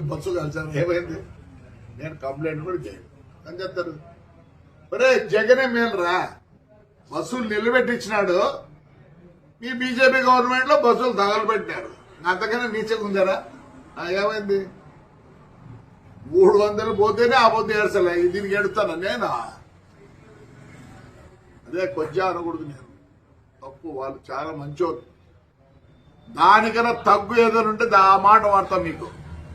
Bus కలిసాను. ఏమైంది? నేను complaint కూడా చేయను అని చెప్తారు ఒరే జగనే మేలురా. బస్సులు నిలబెట్టించినాడు. మీ బీజేపీ గవర్నమెంట్లో బస్సులు తగలబెట్టినారు. అంతకన్నా నీచగా ఉందరా? ఏమైంది? మూడు వందలు పోతేనే ఆ పొద్దు ఏడ్చలే. దీనికి ఎడుతాను నేనా? అదే కొంచెం అనకూడదు నేను. తప్పు వాళ్ళు చాలా మంచోళ్ళు. దానికన్నా తగ్గు ఏదైనా ఉంటే దా- ఆ మాట వాడతాం మీకు.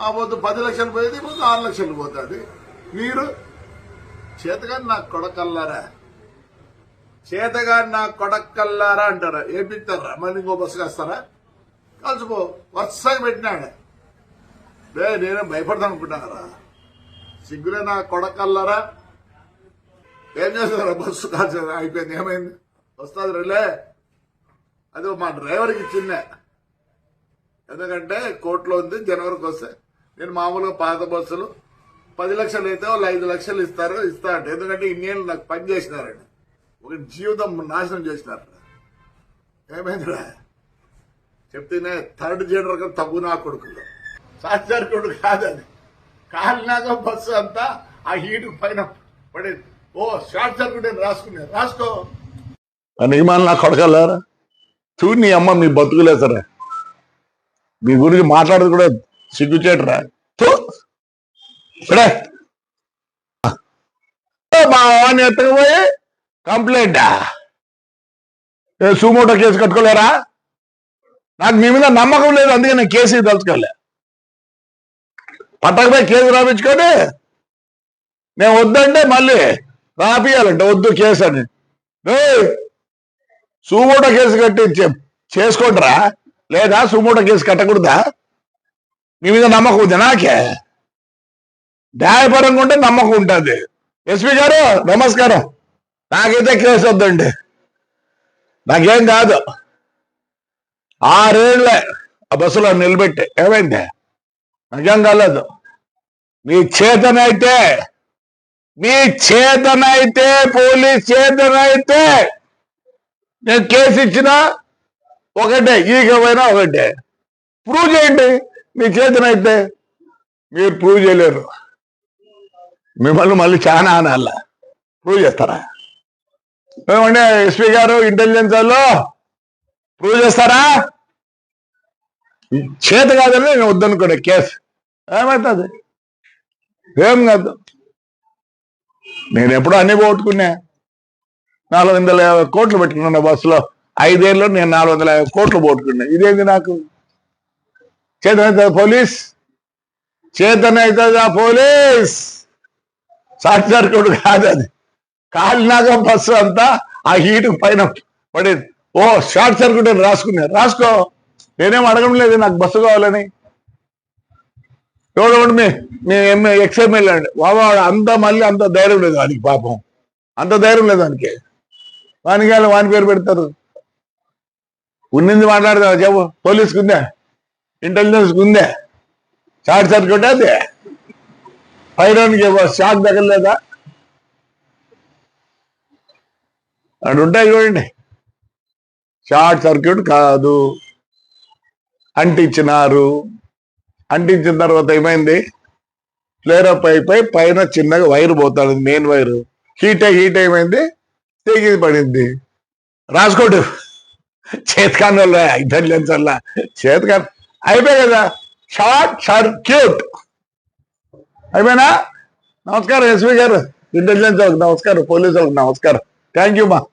ఆ పొద్దు పది లక్షలు పోయేది ఇప్పుడు ఆరు లక్షలు పోతుంది. మీరు చేతగాని నా కొడకల్లారా? చేతగాని నా కొడకల్లారా అంటారా. ఏపిస్తారా మళ్ళీ ఇంకో బస్సు కాస్తారా కలిసిపో. వరుసగా పెట్టినాడు రే నేనే భయపడతాను అనుకుంటున్నారా? సిగ్గులే నా కొడకల్లారా? ఏం చేస్తారా బస్సు కాల్చి అయిపోయింది. ఏమైంది? వస్తుంది రిలే. అది మా డ్రైవర్కి ఇచ్చిందే. ఎందుకంటే కోర్టులో ఉంది జనవరికి వస్తే. నేను మామూలుగా పాత బస్సులు పది లక్షలు అయితే వాళ్ళు ఐదు లక్షలు ఇస్తారు ఇస్తా అంటే. ఎందుకంటే ఇన్నేళ్ళు నాకు పని చేసినారండి. ఒక జీవితం నాశనం చేసినారు. ఏమైందిరా? చెప్తేనే థర్డ్ జనరల్గా తగ్గు నా కొడుకులు సాక్షార్ కొడుకు కాదని కాలినాక బస్సు అంతా ఆ హీటు పైన పడేది. ఓ షార్ట్ సర్క్యూట్ అని రాసుకున్నాను రాసుకో. నిజమాన నా కొడకలారా? చూడు నీ అమ్మ మీ బతుకులే సరే. మీ గురించి మాట్లాడదు కూడా సిగ్గుచేటరా. తూ. మా వాడిని ఎత్తకపోయి కంప్లైంట్? సుమోటో కేసు కట్టుకోలేరా? నాకు మీ మీద నమ్మకం లేదు అందుకే నేను కేసు తలుచుకోలే. పట్టకపోయి కేసు రాపించుకొని నేను వద్దంటే మళ్ళీ రాపియాలంట వద్దు కేసు అని. సుమోటో కేసు కట్టి చేసుకుంటారా లేదా సుమోటో కేసు కట్టకూడదా? మీ మీద నమ్మకం ఉంది నాకే? న్యాయపరంగా ఉంటే నమ్మకం ఉంటుంది. ఎస్పీ గారు నమస్కారం. నాకైతే కేసు వద్దండి. నాకేం కాదు. ఆరేళ్ళే ఆ బస్సులో నిలబెట్టి ఏమైంది? నిజం కాలేదు. మీ చేతనైతే మీ చేతనైతే పోలీస్ చేతనైతే నేను కేసు ఇచ్చినా ఒకటే ఈగమైనా ఒకటే. ప్రూవ్ చేయండి. మీ చేతనైతే మీరు ప్రూవ్ చేయలేరు. మిమ్మల్ని మళ్ళీ చాలా అనాల ప్రూవ్ చేస్తారా? ఏమంటే ఎస్పీ గారు ఇంటెలిజెన్స్ వాళ్ళు ప్రూవ్ చేస్తారా? చేత కాదని నేను వద్దనుకోండి కేసు. ఏమవుతుంది ఏం కాదు. నేను ఎప్పుడో అన్ని పోగొట్టుకున్నా. నాలుగు వందల యాభై కోట్లు పెట్టుకున్నా బస్సులో. ఐదేళ్ళు నేను నాలుగు వందల యాభై కోట్లు పోగొట్టుకున్నా. ఇదేంది నాకు? చేతనవుతుంది పోలీస్ చేతనవుతుందా పోలీస్. షార్ట్ సర్క్యూట్ కాదు అది. కాలినాక బస్సు అంతా ఆ హీట్ పైన పడేది. ఓ షార్ట్ సర్క్యూట్ అని రాసుకున్నారు రాసుకో. నేనేం అడగడం లేదు నాకు బస్సు కావాలని. ఎవడు మీ మీ ఎంఏ ఎక్స్ఎంఎల్ అండి. బాబా అంత మళ్ళీ అంత ధైర్యం లేదు వానికి పాపం. అంత ధైర్యం లేదు వానికి. వానికి వాని పేరు పెడతారు? ఉన్నింది మాట్లాడదా చెప్పు. పోలీసుకుందా? ఇంటెలిజెన్స్ ఉందే. షార్ట్ సర్క్యూట్ అది. పైరానికి షాక్ తగలేదా అటు ఉంటాయి చూడండి. షార్ట్ సర్క్యూట్ కాదు. అంటించినారు. అంటించిన తర్వాత ఏమైంది? ఫ్లేరప్ అయిపోయి పైన చిన్నగా వైర్ పోతాడు మెయిన్ వైర్ హీట్ అయి హీట్ ఏమైంది? తెగి పడింది. రాసుకోడు. చేతకాని వల్ల ఇంటెలిజెన్స్ వల్ల చేతకాని అయిపోయి కదా. షార్ట్ సర్క్యూట్ అయిపోయినా? నమస్కారం ఎస్పీ గారు. ఇంటెలిజెన్స్ వాళ్ళకి నమస్కారం పోలీసు వాళ్ళకి నమస్కారం. థ్యాంక్ యూ మా.